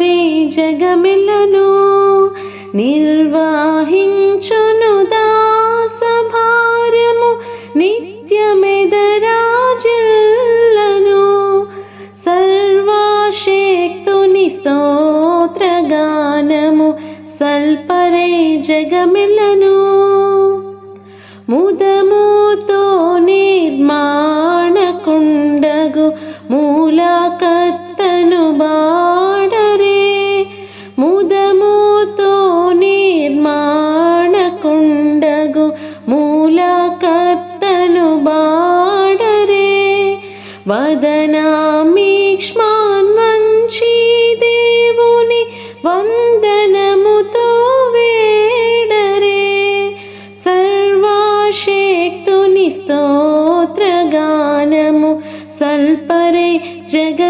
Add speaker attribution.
Speaker 1: వారే జగమిలను నిర్వాహించును దాసభారము నిత్యమెదరాజిల్లను సర్వశక్తుని స్తోత్రగానము సల్పరే జగమిలను ముదముతో నిర్మాణకుండగు మూలకర్తను వదనామీక్ష్మాన్వంచి దేవుని వందనముతో వేడరే. సర్వశక్తుని స్తోత్రగానము సల్పరే జగ